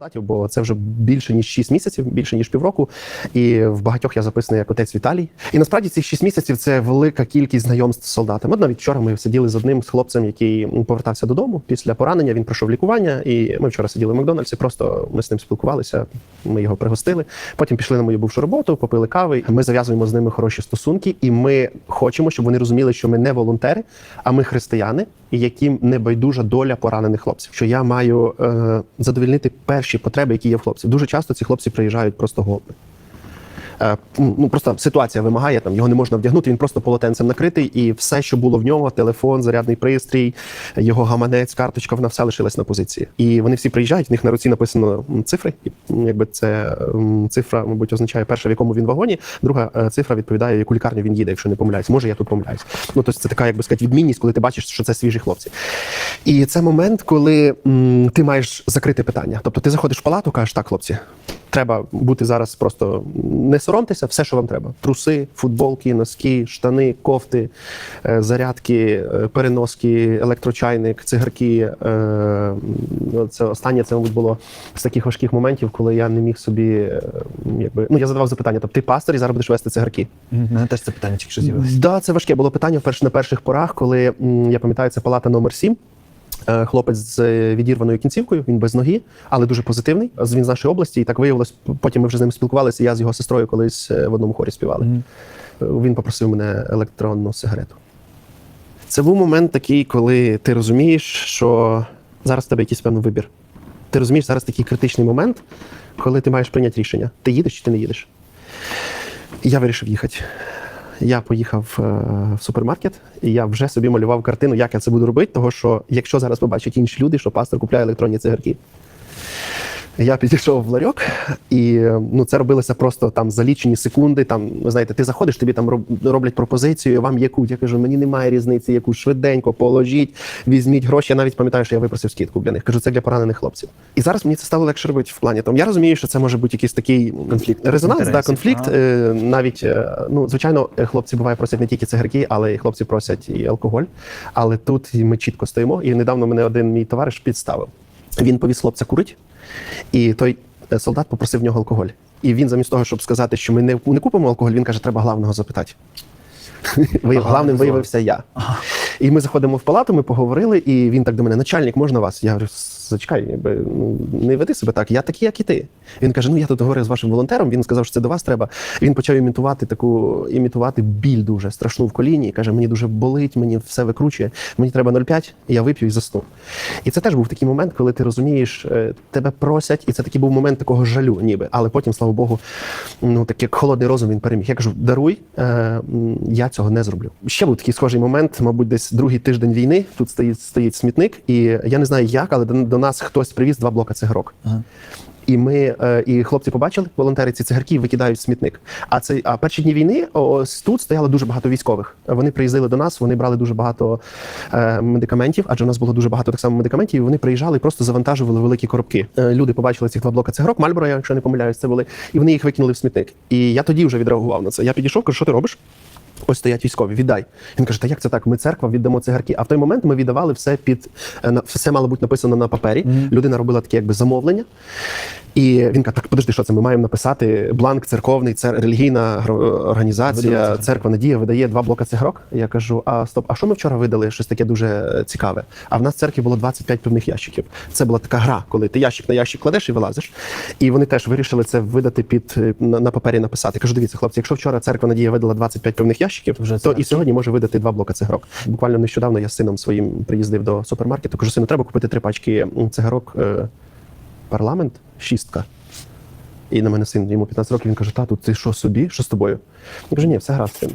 Датів, бо це вже більше ніж 6 місяців, більше ніж півроку. І в багатьох я записаний як отець Віталій. І насправді ці 6 місяців це велика кількість знайомств з солдатами. От навіть вчора ми сиділи з одним з хлопцем, який повертався додому після поранення. Він пройшов лікування, і ми вчора сиділи в Макдональдсі. Просто ми з ним спілкувалися. Ми його пригостили. Потім пішли на мою бувшу роботу, попили кави. Ми зав'язуємо з ними хороші стосунки, і ми хочемо, щоб вони розуміли, що ми не волонтери, а ми християни, і яким не байдужа доля поранених хлопців. Що я маю е, задовільнити перші потреби, які є в хлопців. Дуже часто ці хлопці приїжджають просто голими. Е, ну просто ситуація вимагає там його не можна вдягнути. Він просто полотенцем накритий, і все, що було в нього, телефон, зарядний пристрій, його гаманець, карточка, вона все лишилась на позиції. І вони всі приїжджають. В них на руці написано цифри. Якби це цифра, мабуть, означає перша, в якому він вагоні. Друга е, цифра відповідає, в яку лікарню він їде, якщо не помиляюсь. Може, я тут помиляюсь. Ну тобто це така, як би сказати, відмінність, коли ти бачиш, що це свіжі хлопці. І це момент, коли м, ти маєш закрити питання. Тобто ти заходиш в палату, кажеш, так, хлопці. Треба бути зараз просто не соромтеся, все, що вам треба: труси, футболки, носки, штани, кофти, е, зарядки, е, переноски, електрочайник, цигарки. Е, ну, Це останнє це мабуть було з таких важких моментів, коли я не міг собі, якби ну я задавав запитання. Тобто ти пастор і зараз будеш вести цигарки. Мене теж це питання тільки що з'явилося. Да, це важке було питання перш на перших порах, коли я пам'ятаю, це палата номер 7 Е, Хлопець з е, відірваною кінцівкою, він без ноги, але дуже позитивний. З- Він з нашої області, і так виявилось. Потім ми вже з ним спілкувалися. Я з його сестрою колись е, в одному хорі співали. Мгм. Е, Він попросив мене електронну сигарету. Це був момент такий, коли ти розумієш, що зараз в тебе якийсь певний вибір. Ти розумієш, зараз такий критичний момент, коли ти маєш прийняти рішення: ти їдеш чи ти не їдеш. І я вирішив їхати. Я поїхав е, в супермаркет, і я вже собі малював картину, як я це буду робити. тому що якщо зараз побачать інші люди, що пастор купляє електронні цигарки. Я підійшов в ларьок, і ну це робилося просто там за лічені секунди. Там знаєте, ти заходиш, тобі там роб- роблять пропозицію, вам яку. Я кажу, мені немає різниці, яку швиденько положіть, візьміть гроші. Я навіть пам'ятаю, що я випросив скидку для них. Кажу, це для поранених хлопців. І зараз мені це стало легше робити в плані. Тому я розумію, що це може бути якийсь такий Конфлікт резонанс, да, конфлікт. ага. Е, навіть е, ну звичайно, хлопці буває просять не тільки цигарки, але й хлопці просять і алкоголь. Але тут ми чітко стоїмо. І недавно мене один мій товариш підставив. Він повіз хлопця курить, і той е, солдат попросив в нього алкоголь. І він замість того, щоб сказати, що ми не, не купимо алкоголь, він каже, треба главного запитати. Ага, главним виявився я. І ми заходимо в палату, ми поговорили, і він так до мене: начальник, можна вас? Я говорю, зачекай, якби, ну, не веди себе так, я такий, як і ти. Він каже: Ну я тут говорив з вашим волонтером. Він сказав, що це до вас треба. Він почав імітувати таку імітувати біль дуже страшну в коліні. І каже, мені дуже болить, мені все викручує. Мені треба 0,5, і я вип'ю і засну. І це теж був такий момент, коли ти розумієш, е, тебе просять, і це такий був момент такого жалю, ніби. Але потім, слава Богу, ну так як холодний розум він переміг. Я кажу, даруй, е, я цього не зроблю. Ще був такий схожий момент, мабуть, десь другий тиждень війни. Тут стоїть стоїть смітник, і я не знаю як, але до нас хтось привіз два блока цигарок. Ага. І ми е, і хлопці побачили волонтери ці цигарки викидають в смітник. А це а перші дні війни ось тут стояло дуже багато військових. Вони приїздили до нас, вони брали дуже багато е, медикаментів, адже у нас було дуже багато так само медикаментів. І вони приїжджали і просто завантажували великі коробки. Е, люди побачили ці два блока цигарок, Мальборо, якщо не помиляюсь, це були, і вони їх викинули в смітник. І я тоді вже відреагував на це. Я підійшов, кажу, що ти робиш? Ось стоять військові, віддай. Він каже: Та як це так? Ми церква віддамо цигарки. А в той момент ми віддавали все під е, все мало бути написано на папері. Людина робила таке, якби замовлення. І він каже: так, подожди, що це? Ми маємо написати бланк церковний, це релігійна організація, церква Надія видає два блока цигарок. Я кажу: а стоп, а що ми вчора видали? Щось таке дуже цікаве. А в нас в церкві було 25 пивних ящиків. Це була така гра, коли ти ящик на ящик кладеш і вилазиш. І вони теж вирішили це видати під е, на, на папері написати. Кажу, дивіться, хлопці, якщо вчора церква Надія видала 25 пивних ящиків, Вже то і сьогодні може видати два блока цигарок. Буквально нещодавно я з сином своїм приїздив до супермаркету. Кажу, сину, треба купити три пачки цигарок. Е, парламент, шістка. І на мене син йому 15 років. Він каже: тату, ти що собі? Що з тобою? Я кажу, ні, все гаразд.